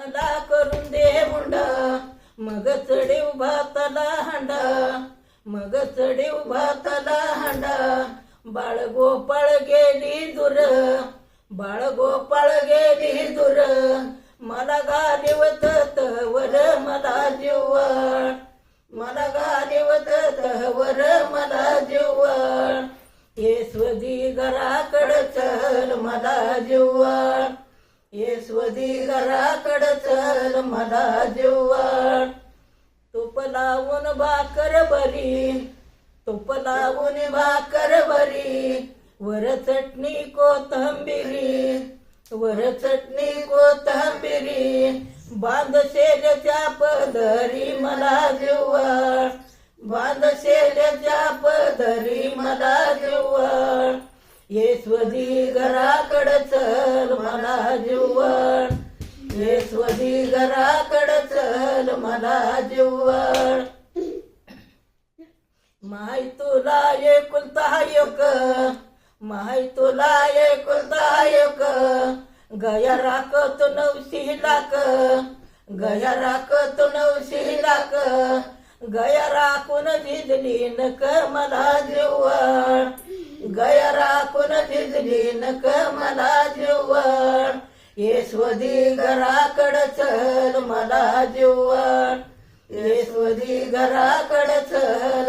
मला करून दे मुंडा. मग चढे उभा तला हांडा. मग चढे उभा तला हांडा. बाळ गोपाळ गेली दूर. बाळ गोपाळ गेली दूर. मला गालिवत तवर मला जिवळ मला गालिवत तवर मला जीवळ येस्वदी घराकड चल मला जिवळ येस्वदी घराकड चल मला जेवण तुप लावून भाकर बरी तुप लावून भाकर बरी वर चटणी कोथंबिरी. वर चटणी कोथंबिरी बांध शेल्याच्या पदरी मला जीवळ बांध शेल्याच्या पदरी मला जीवळ येस्वदी घराकड चल मला जीवळ येस्वदी घराकड चल मला जीवळ माय तुला एकुलता एक. माय तुला एकुलता एक. गया राखत नवशी लाख. गया राखत नवशी लाख. गया राखून झिजली कर मला जीवळ गया राखून झिजली कर मला जीवळ येस्वदी घराकड चल मला जीवन येस्वदी घराकड चल